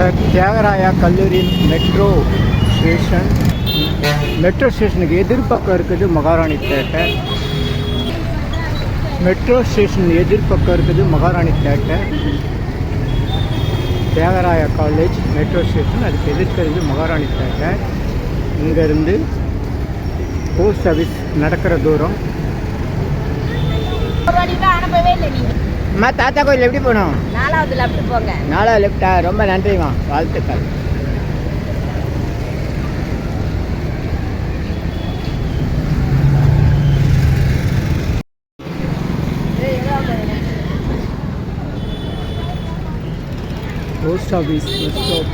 Sir Thyagaraja கல்லூரி metro station metro ஸ்டேஷனுக்கு எதிர்பக்கம் இருக்குது மகாராணி தேட்டர். மெட்ரோ ஸ்டேஷன் எதிர்பக்கம் இருக்குது Maharani theatre. Thyagaraya college metro station அதுக்கு எதிர்க்கிறது மகாராணி தேட்டர். இங்கேருந்து போஸ்ட் ஆஃபீஸ் நடக்கிற தூரம். ஒரு அனுப்பவே இல்லை அம்மா தாத்தா கோயில் எப்படி போகணும் நாலாவதுல அப்படி போங்க. நாளா லெஃப்டா ரொம்ப நன்றிம்மா. வாழ்த்துக்கள். Post office bus stop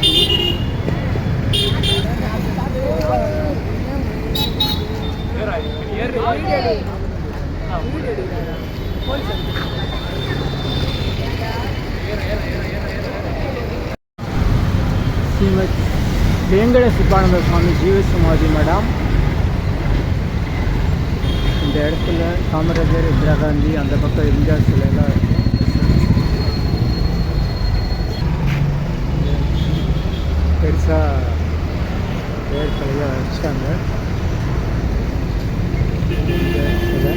Srimad Venkata Chippananda Swami ஜீவசமாதி மடம் இந்த இடத்துல காமராஜர் இந்திரா காந்தி அந்த பக்கம் எம்ஜிஆர் சிலையெல்லாம் இருக்கும் பெருசா பேர் தலையாக இந்த இடத்துல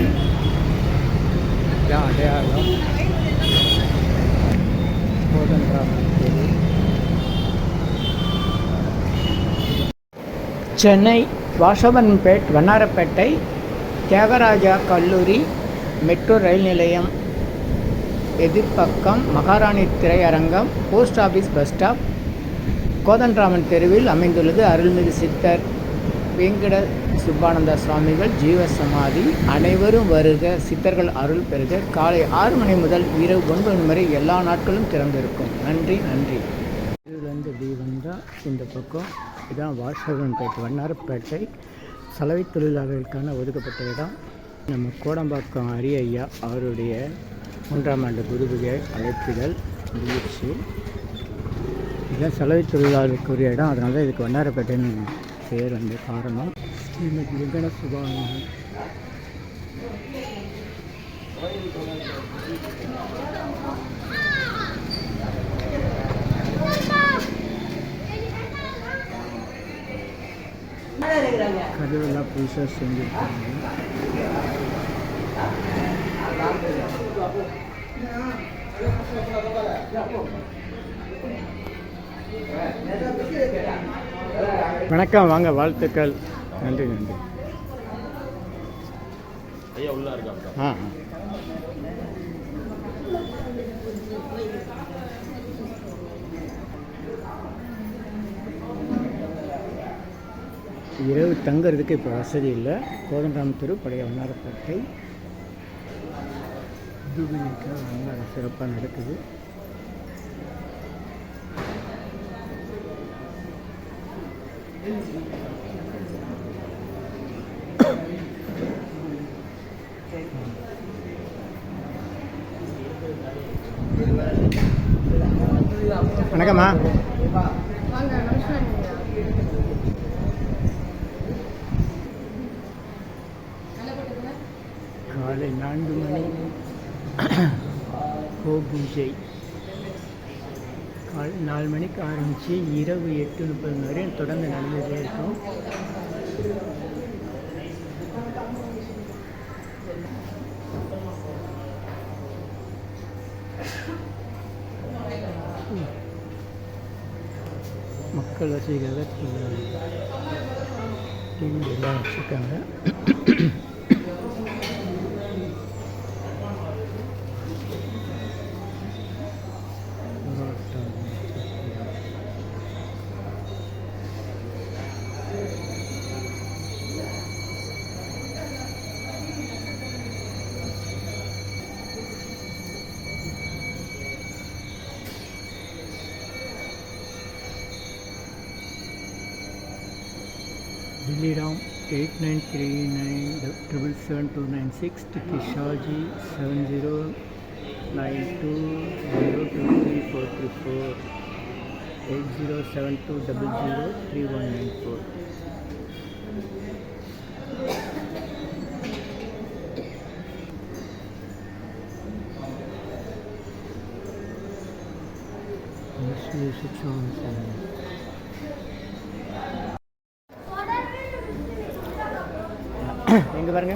இதான் அடையாளம் கோதண்டராமன் கோவில் சென்னை வாசவன்பேட் வண்ணாரப்பேட்டை தியாகராஜா கல்லூரி மெட்ரோ ரயில் நிலையம். எதிர்ப்பக்கம் மகாராணி திரையரங்கம் post office bus stop. Kothandaraman தெருவில் அமைந்துள்ளது அருள்மிகு சித்தர் வெங்கட சுப்பானந்த சுவாமிகள் ஜீவ சமாதி. அனைவரும் வருக சித்தர்கள் அருள் பெறுக. காலை ஆறு மணி முதல் இரவு ஒன்பது மணி வரை எல்லா நாட்களும் திறந்திருக்கும். நன்றி நன்றி. வந்து இப்படி வந்தால் இந்த பக்கம். இதான் வாசகன்பேட்டை வண்ணாரப்பேட்டை சலவை தொழிலாளர்களுக்கான ஒதுக்கப்பட்ட இடம் நம்ம கோடம்பாக்கம் அரிய ஐயா அவருடைய மூன்றாம் ஆண்டு குருபுகை அழைப்பிதழ் முடிச்சு இதுதான் சலவை தொழிலாளருக்குரிய இடம். அதனால தான் இதுக்கு வண்ணாரப்பேட்டைன்னு பேர் வந்து காரணம். ஸ்ரீமதி வெங்கட சுபானந்தன் கதவெல்லாம் புதுசாக செஞ்சுருக்காங்க வணக்கம் வாங்க வாழ்த்துக்கள். நன்றி நன்றி. ஐயா உள்ள இருக்காங்க. ஆ ஆ. இரவு தங்குறதுக்கு இப்போ வசதி இல்லை. கோதண்டராம் தெரு பழைய வண்ணாரப்பேட்டை. ரொம்ப சிறப்பாக நடக்குது. வணக்கம்மா. காலை நான்கு மணி. கோபூஜை. கால் நாலு மணிக்கு ஆரம்பித்து இரவு எட்டு முப்பது மணி வரையும் தொடர்ந்து நடந்துகிட்டே இருக்கும். மக்கள் வசதிக்காக எல்லாம் வச்சுருக்காங்க. Diliram eight nine three nine double seven two nine six Kishore ji seven zero nine two zero two three four three four eight zero seven two double zero three one nine four six one seven எங்கே பாருங்க.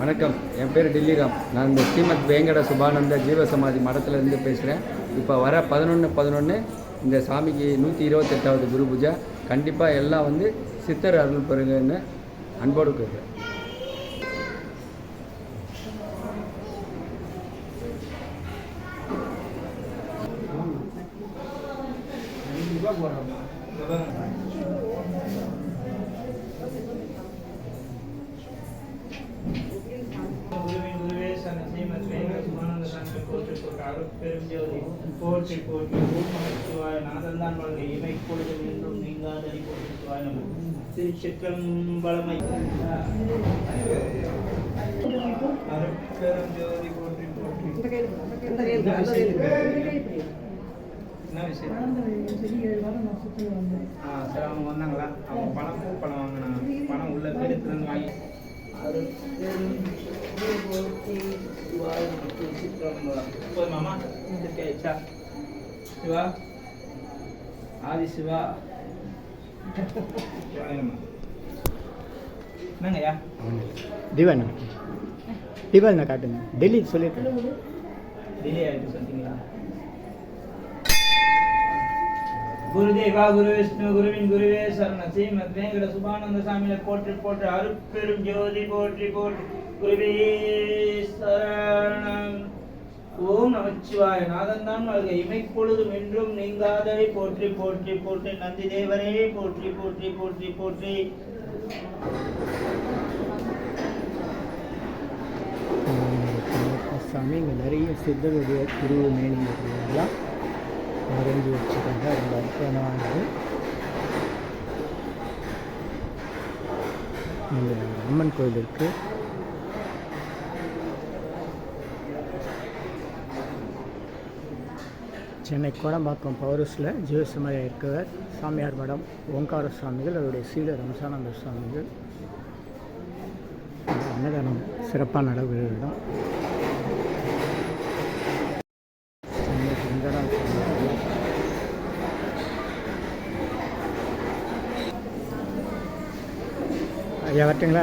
வணக்கம். என் பேர் டில்லிராம். நான் இந்த ஸ்ரீமத் வேங்கட சுபானந்த ஜீவசமாதி மடத்துலேருந்து பேசுகிறேன் இப்போ வர பதினொன்று பதினொன்று இந்த சாமிக்கு நூற்றி இருபத்தெட்டாவது குரு பூஜை. கண்டிப்பாக எல்லாம் வந்து சித்தர் அருள் பெறுங்கன்னு அன்போடு கேட்குறேன் ஜோதி போற்றி போற்றி ஓம் நம சிவாய நாதந்தான் வாழ்க இமை பொழுது மீண்டும் நீங்காதடி போற்றி சிவாய நம திருச்சிற்றம்பலமை அருட்பெரும் ஜோதி போற்றி போற்றி என்ன விஷயம்? ஆ சரி அவங்க வந்தாங்களா? அவங்க பணம் பணம் வாங்கினாங்க. பணம் உள்ள எடுத்துருந்து வாங்கி. அருட்பெரும் போதுமாமா சிவா ஆதி சிவா என்னங்கய்யா காட்டுங்க. டெல்லி சொல்லியிருக்கேன் டிலே ஆயிட்டு சொன்னீங்களா குருதேவா குரு விஷ்ணு குருவின் குருவே சரண ஸ்ரீமத் வேங்கட சுபானந்த சாமியை போற்றி போற்றி அருப்பெரும் ஜோதி போற்றி போற்றி. குருவே சரணம். ஓம் நமச்சிவாய நாதந்தான் வாழ்க. இமைப்பொழுதும் என்றும் நீங்காதவை. போற்றி போற்றி போற்றி. நந்தி தேவரே போற்றி போற்றி போற்றி போற்றி. சாமி இங்கே நிறைய சித்தருடைய திருவு மேனிங்கெல்லாம் மறைஞ்சு வச்சுருக்காங்க ரொம்ப அற்புதமானது. இந்த அம்மன் கோயில் சென்னை கோடம்பாக்கம் பவரஸில் ஜீவசமயம் இருக்கவர் சாமியார் மடம் ஓங்கார சுவாமிகள் அவருடைய சீடர் ரம்சானந்த சுவாமிகள். அன்னதானம் சிறப்பாக நடைபெறும் இடம் ஐயா வரட்டுங்களா?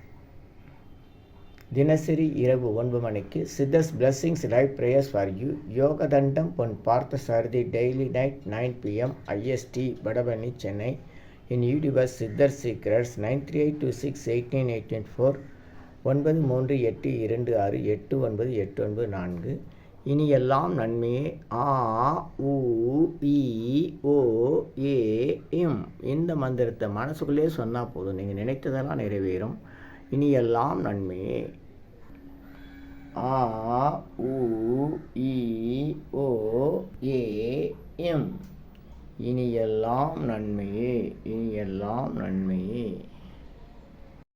தினசரி இரவு ஒன்பது மணிக்கு Siddhas blessings live prayers for you Yogadandam Pon Partha Sarathy daily night nine PM IST Vadapalani Chennai in யூடிவர்ஸ் Siddhar secrets nine three eight two six eight nine eight nine four ஒன்பது மூன்று எட்டு இரண்டு ஆறு எட்டு ஒன்பது எட்டு ஒன்பது நான்கு. இனி எல்லாம் நன்மையே. ஆ உ இ ஓ ஏ இந்த மந்திரத்தை மனசுக்குள்ளே சொன்னால் போதும். நீங்கள் நினைத்ததெல்லாம் நிறைவேறும். இனி எல்லாம் நன்மையே. ஆ உ இ ஓ ஏ எம். இனியெல்லாம் நன்மையே இனியெல்லாம் நன்மையே.